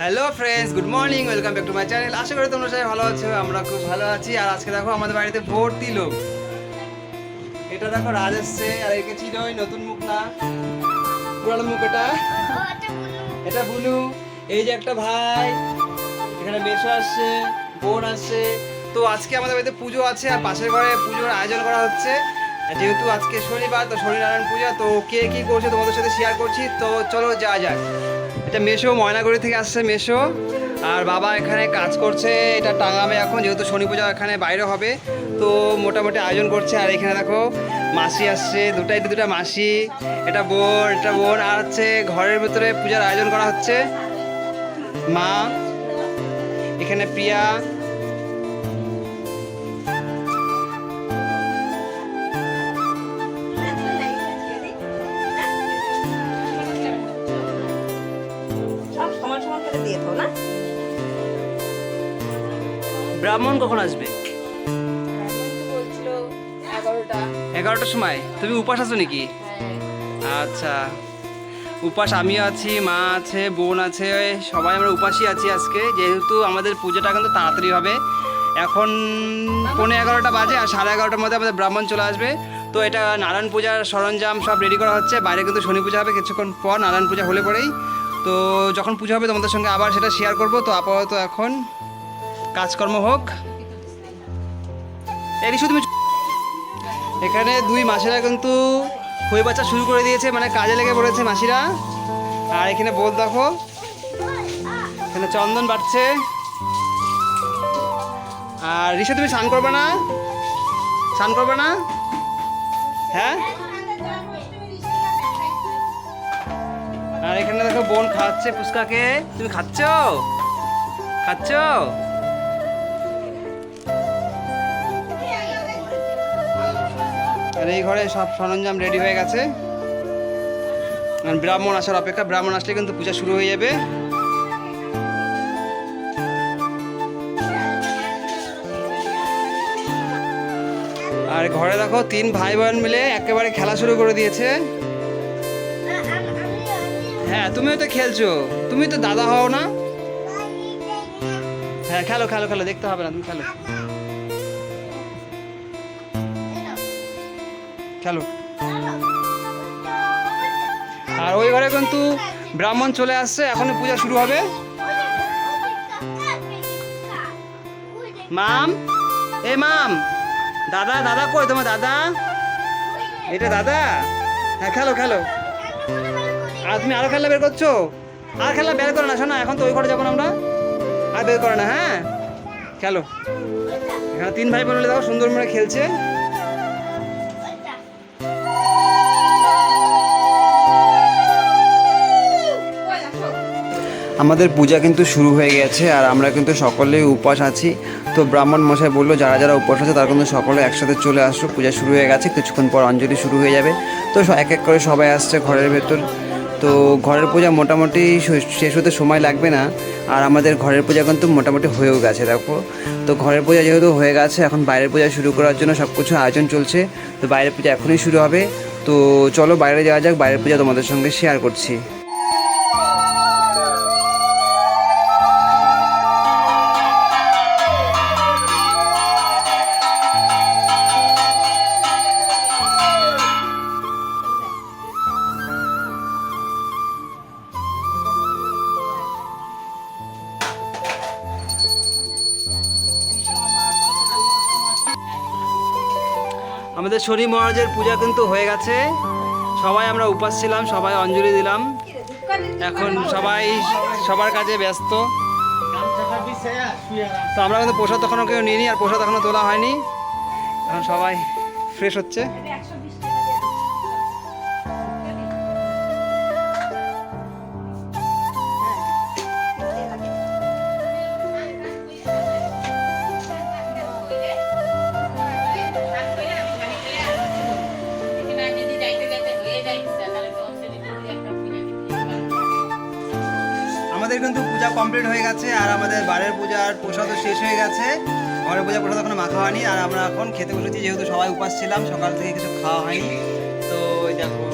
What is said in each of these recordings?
Hello friends good morning welcome back to my channel আশা করি তোমরা সবাই ভালো আছো, আমরা খুব ভালো আছি। আর আজকে দেখো, আমাদের বাড়িতে ভর্তি লোক। এটা দেখো রাজ এসছে আর একে চিরই নতুন মুখ না। পুরানো মুখ এটা। এটা বুলু। এই যে একটা ভাই, এখানে মেশো আসছে, বোন আসছে। তো আজকে আমাদের বাড়িতে পুজো আছে, আর পাশের ঘরে পুজোর আয়োজন করা হচ্ছে। যেহেতু আজকে শনিবার, তো শনিনারায়ণ পূজা, তো কে কি করছে তোমাদের সাথে শেয়ার করছি, তো চলো যা যাক। এটা মেশো, ময়নাগুড়ি থেকে আসছে মেশো। আর বাবা এখানে কাজ করছে, এটা টাঙাবে এখন, যেহেতু শনি পূজা এখানে বাইরে হবে। তো মোটামুটি আয়োজন করছে, আর এখানে দেখো, মাসি আসছে দুটা এটা দুটা মাসি, এটা বোন এটা বোন আর হচ্ছে ঘরের ভেতরে পূজার আয়োজন করা হচ্ছে। মা, এখানে প্রিয়া দিয়ে না? ব্রাহ্মণ কখন আসবে? এগারোটার সময়। তুমি উপাস আছো নাকি? আচ্ছা। উপাস আমিও আছি, মা আছে, বোন আছে, সবাই আমরা উপাসই আছি আজকে। যেহেতু আমাদের পুজোটা কিন্তু তাড়াতাড়ি হবে। এখন পৌনে এগারোটা বাজে আর সাড়ে এগারোটার মধ্যে আমাদের ব্রাহ্মণ চলে আসবে। তো এটা নারায়ণ পূজার সরঞ্জাম সব রেডি করা হচ্ছে। বাইরে কিন্তু শনি পূজা হবে কিছুক্ষণ পর, নারায়ণ পূজা হলে পরেই। তো যখন পুজো হবে তোমাদের সঙ্গে আবার সেটা শেয়ার করব। তো আপাতত এখন কাজকর্ম হোক। এরই শুধু এখানে দুই মাসিরা কিন্তু হয়ে বাচ্চা শুরু করে দিয়েছে মানে কাজে লেগে পড়েছে মাসিরা। আর এখানে বোল দেখো, এখানে চন্দন বাড়ছে। আর ঋষা তুমি স্নান করবে না? স্নান করবে না? হ্যাঁ? আর এখানে দেখো বোন খাওয়াচ্ছে ফুচকাকে। তুমি খাচ্ছ? খাচ্ছ? আর এই ঘরে সব সরঞ্জাম রেডি হয়ে গেছে। ব্রাহ্মণ আসার অপেক্ষা, ব্রাহ্মণ আসলে কিন্তু পূজা শুরু হয়ে যাবে। আর ঘরে দেখো তিন ভাই বোন মিলে একেবারে খেলা শুরু করে দিয়েছে। হ্যাঁ তুমিও তো খেলছো। তুমি তো দাদা হও না? হ্যাঁ খেলো খেলো খেলো, দেখতে হবে না, তুমি খেলো। খেলো। আর ওই ঘরে কিন্তু ব্রাহ্মণ চলে আসছে, এখনই পূজা শুরু হবে। মাম? এ, মাম! দাদা দাদা কই তোমার দাদা? এটা দাদা? হ্যাঁ খেলো খেলো। আর তুমি আরও খেলা বের করছ? আর খেলা বের করে না, শোনা, এখন তো ওই ঘরে যাব না আমরা। আর বের করে না হ্যাঁ? খেলো। এখানে তিন ভাই বোন দেখো, সুন্দর করে খেলছে। আমাদের পূজা কিন্তু শুরু হয়ে গেছে, আর আমরা কিন্তু সকলেই উপবাস আছি। তো ব্রাহ্মণ মশাই বলল, যারা যারা উপবাস আছে, তারা কিন্তু সকলে একসাথে চলে আসছো পূজা শুরু হয়ে গেছে, কিছুক্ষণ পর অঞ্জলি শুরু হয়ে যাবে। তো এক এক করে সবাই আসছে ঘরের ভেতর। তো ঘরের পূজা মোটামুটি শেষ হতে সময় লাগবে না। আর আমাদের ঘরের পূজা কিন্তু মোটামুটি হয়েও গেছে, দেখো। তো ঘরের পূজা যেহেতু হয়ে গেছে, এখন বাইরের পূজা শুরু করার জন্য সব কিছু আয়োজন চলছে। তো বাইরের পূজা এখনই শুরু হবে। তো চলো বাইরে যাওয়া যাক, বাইরের পূজা তোমাদের সঙ্গে শেয়ার করছি। আমাদের শনি মহারাজের পূজা কিন্তু হয়ে গেছে। সবাই আমরা উপাস ছিলাম, সবাই অঞ্জলি দিলাম। এখন সবাই সবার কাজে ব্যস্ত। তো আমরা কিন্তু প্রসাদ তখনও কেউ নিইনি আর প্রসাদ এখনও তোলা হয়নি। এখন সবাই ফ্রেশ হচ্ছে। আমাদের কিন্তু পূজা কমপ্লিট হয়ে গেছে, আর আমাদের বাড়ির পূজার প্রসাদও শেষ হয়ে গেছে। ঘরের পূজা প্রসাদ এখনও মাখা হয়নি, আর আমরা এখন খেতে বসেছি, যেহেতু সবাই উপাস ছিলাম, সকাল থেকে কিছু খাওয়া হয়নি। তো দেখো।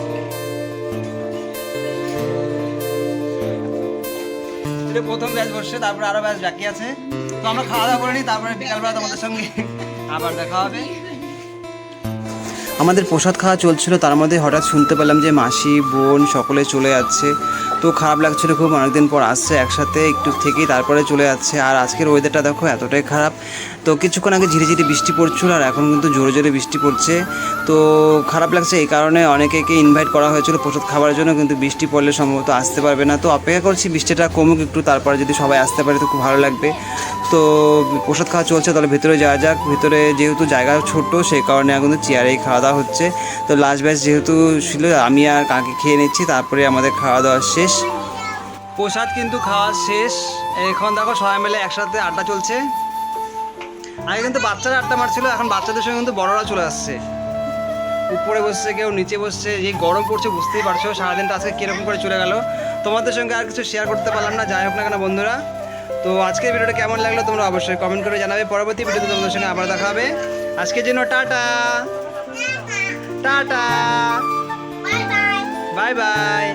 প্রথম ব্যাচ বসছে, তারপরে আরও ব্যাচ বাকি আছে। তো আমরা খাওয়া দাওয়া করে নিই, তারপরে বিকালবেলা তোমাদের সঙ্গে আবার দেখা হবে। আমাদের প্রসাদ খাওয়া চলছিল, তার মধ্যে হঠাৎ শুনতে পেলাম যে মাসি, বোন সকলে চলে যাচ্ছে। তো খারাপ লাগছিল খুব, অনেকদিন পর আসছে একসাথে, একটু থেকেই তারপরে চলে যাচ্ছে। আর আজকের ওয়েদারটা দেখো এতটাই খারাপ। তো কিছুক্ষণ আগে ঝিরি ঝিরি বৃষ্টি পড়ছিল আর এখন কিন্তু জোরে জোরে বৃষ্টি পড়ছে। তো খারাপ লাগছে এই কারণে অনেকেকে ইনভাইট করা হয়েছিল প্রসাদ খাওয়ার জন্য, কিন্তু বৃষ্টি পড়লে সম্ভবত আসতে পারবে না। তো অপেক্ষা করছি বৃষ্টিটা কমুক একটু, তারপরে যদি সবাই আসতে পারে তো খুব ভালো লাগবে। তো প্রসাদ খাওয়া চলছে, তাহলে ভেতরে যাওয়া যাক। ভেতরে যেহেতু জায়গা ছোট, সেই কারণে এখন চেয়ারেই খাওয়া দাওয়া হচ্ছে। তো লাস্ট ব্যাচ যেহেতু ছিল, আমি আর কাকে খেয়ে নিচ্ছি, তারপরে আমাদের খাওয়া দাওয়া শেষ। প্রসাদ কিন্তু খাওয়া শেষ। এখন দেখো সবাই মিলে একসাথে আড্ডা চলছে। আগে কিন্তু বাচ্চারা আড্ডা মারছিল এখন বাচ্চাদের সঙ্গে কিন্তু বড়রা চলে আসছে। উপরে বসছে কেউ নিচে বসছে এই গরম পড়ছে বুঝতেই পারছ সারাদিনটা আজকে কীরকম করে চলে গেল। তোমাদের সঙ্গে আর কিছু শেয়ার করতে পারলাম না যাই হোক না কেন বন্ধুরা। তো আজকের ভিডিওটা কেমন লাগল তোমরা অবশ্যই কমেন্ট করে জানাবে। পরবর্তী ভিডিওতে তোমাদের সঙ্গে আবার দেখা হবে। আজকের জন্য টাটা। টাটা। Bye bye